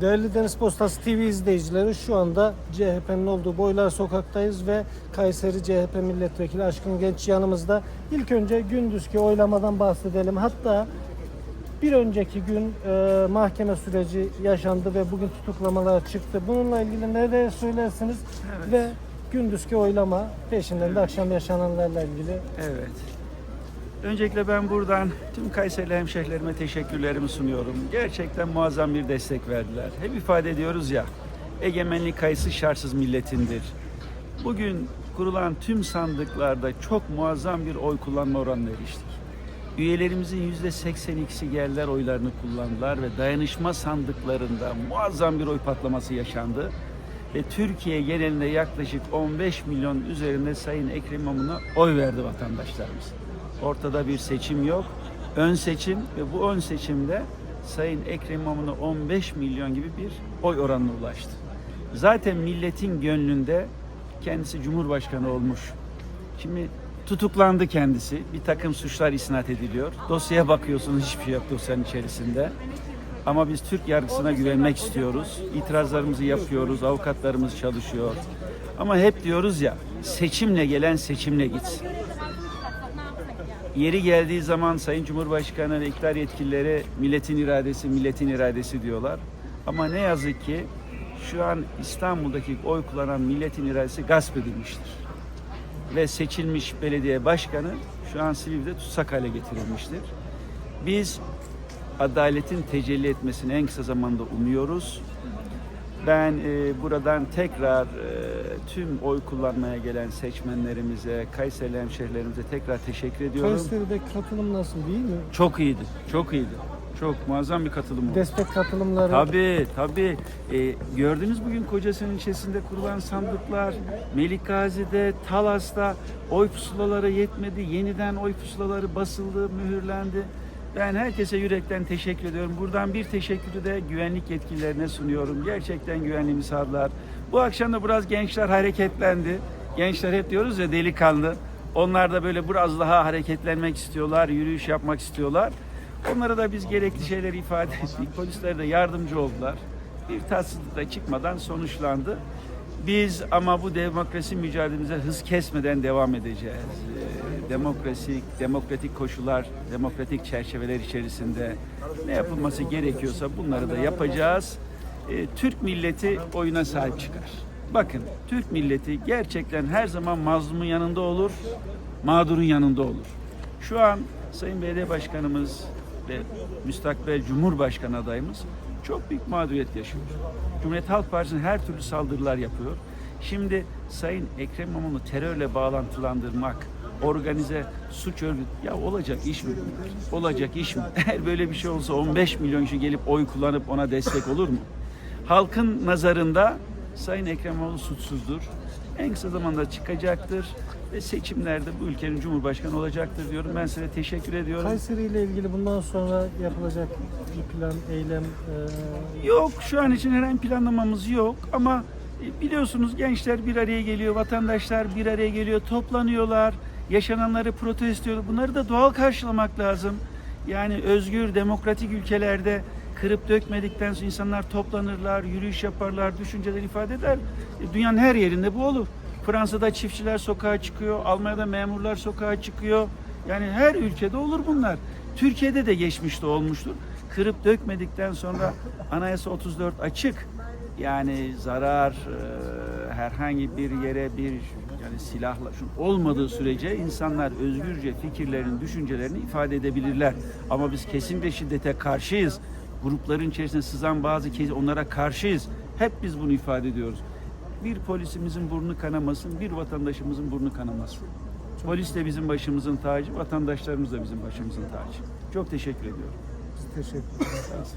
Değerli Deniz Postası TV izleyicileri şu anda CHP'nin olduğu Boylar Sokak'tayız ve Kayseri CHP Milletvekili Aşkın Genç yanımızda. İlk önce gündüzki oylamadan bahsedelim. Hatta bir önceki gün e, mahkeme süreci yaşandı ve bugün tutuklamalar çıktı. Bununla ilgili neler söylersiniz ve gündüzki oylama peşinden de akşam yaşananlarla ilgili Evet. Öncelikle ben buradan tüm Kayserili hemşehrilerime teşekkürlerimi sunuyorum. Gerçekten muazzam bir destek verdiler. Hep ifade ediyoruz ya, egemenlik kayısı şartsız milletindir. Bugün kurulan tüm sandıklarda çok muazzam bir oy kullanma oranına eriştik. Üyelerimizin yüzde 82'si geldiler oylarını kullandılar ve dayanışma sandıklarında muazzam bir oy patlaması yaşandı. Ve Türkiye genelinde yaklaşık 15 milyon üzerinde Sayın Ekrem İmamoğlu'na oy verdi vatandaşlarımız. Ortada bir seçim yok. Ön seçim ve bu ön seçimde Sayın Ekrem İmamoğlu 15 milyon gibi bir oy oranına ulaştı. Zaten milletin gönlünde kendisi Cumhurbaşkanı olmuş. Şimdi tutuklandı kendisi. Bir takım suçlar isnat ediliyor. Dosyaya bakıyorsunuz hiçbir şey yok dosyanın içerisinde. Ama biz Türk yargısına güvenmek istiyoruz. İtirazlarımızı yapıyoruz. Avukatlarımız çalışıyor. Ama hep diyoruz ya seçimle gelen seçimle gitsin. Yeri geldiği zaman Sayın Cumhurbaşkanı ve iktidar yetkilileri milletin iradesi, milletin iradesi diyorlar. Ama ne yazık ki şu an İstanbul'daki oy kullanan milletin iradesi gasp edilmiştir. Ve seçilmiş belediye başkanı şu an Silivri'de tutsak hale getirilmiştir. Biz adaletin tecelli etmesini en kısa zamanda umuyoruz. Ben e, buradan tekrar e, tüm oy kullanmaya gelen seçmenlerimize, Kayseri hemşehrilerimize tekrar teşekkür ediyorum. Kayseri'deki katılım nasıl değil mi? Çok iyiydi, çok iyiydi. Çok muazzam bir katılım oldu. Destek katılımları Tabii tabii. Ee, gördünüz bugün Kocasinan ilçesinde kurulan sandıklar, Melik Gazi'de, Talas'ta oy pusulaları yetmedi. Yeniden oy pusulaları basıldı, mühürlendi. Ben herkese yürekten teşekkür ediyorum. Buradan bir teşekkürü de güvenlik yetkililerine sunuyorum. Gerçekten güvenliğimi sağladılar. Bu akşam da biraz gençler hareketlendi. Gençler hep diyoruz ya delikanlı. Onlar da böyle biraz daha hareketlenmek istiyorlar, yürüyüş yapmak istiyorlar. Onlara da biz gerekli şeyleri ifade ettik. Polisler de yardımcı oldular. Bir tatsızlık da çıkmadan sonuçlandı. Biz ama bu demokrasi mücadelemize hız kesmeden devam edeceğiz. Demokrasi, demokratik koşullar, demokratik çerçeveler içerisinde ne yapılması gerekiyorsa bunları da yapacağız. Ee, Türk milleti oyuna sahip çıkar. Bakın Türk milleti gerçekten her zaman mazlumun yanında olur, mağdurun yanında olur. Şu an Sayın Belediye Başkanımız ve müstakbel Cumhurbaşkanı adayımız çok büyük mağduriyet yaşıyor. Cumhuriyet Halk Partisi'nin her türlü saldırılar yapıyor. Şimdi Sayın Ekrem İmamoğlu terörle bağlantılandırmak, organize suç örgütü ya olacak iş mi? Olacak iş mi? Eğer böyle bir şey olsa 15 milyon kişi gelip oy kullanıp ona destek olur mu? Halkın nazarında Sayın Ekrem İmamoğlu suçsuzdur. En kısa zamanda çıkacaktır ve seçimlerde bu ülkenin cumhurbaşkanı olacaktır diyorum. Ben size teşekkür ediyorum. Kayseri ile ilgili bundan sonra yapılacak bir plan, eylem e, Yok şu an için herhangi planlamamız yok ama e, biliyorsunuz gençler bir araya geliyor, vatandaşlar bir araya geliyor, toplanıyorlar, yaşananları protesto ediyor. Bunları da doğal karşılamak lazım. Yani özgür, demokratik ülkelerde kırıp dökmedikten sonra insanlar toplanırlar, yürüyüş yaparlar, düşünceler ifade eder. E, Dünyanın her yerinde bu olur. Fransa'da çiftçiler sokağa çıkıyor, Almanya'da memurlar sokağa çıkıyor. Yani her ülkede olur bunlar. Türkiye'de de geçmişte olmuştur. Kırıp dökmedikten sonra Anayasa 34 açık. Yani zarar e, herhangi bir yere bir yani silahla olmadığı sürece insanlar özgürce fikirlerini, düşüncelerini ifade edebilirler. Ama biz kesin bir şiddete karşıyız. Grupların içerisine sızan bazı kez onlara karşıyız. Hep biz bunu ifade ediyoruz. Bir polisimizin burnu kanamasın, bir vatandaşımızın burnu kanamasın. Polis de bizim başımızın tacı, vatandaşlarımız da bizim başımızın tacı. Çok teşekkür ediyorum. biz teşekkür ederiz.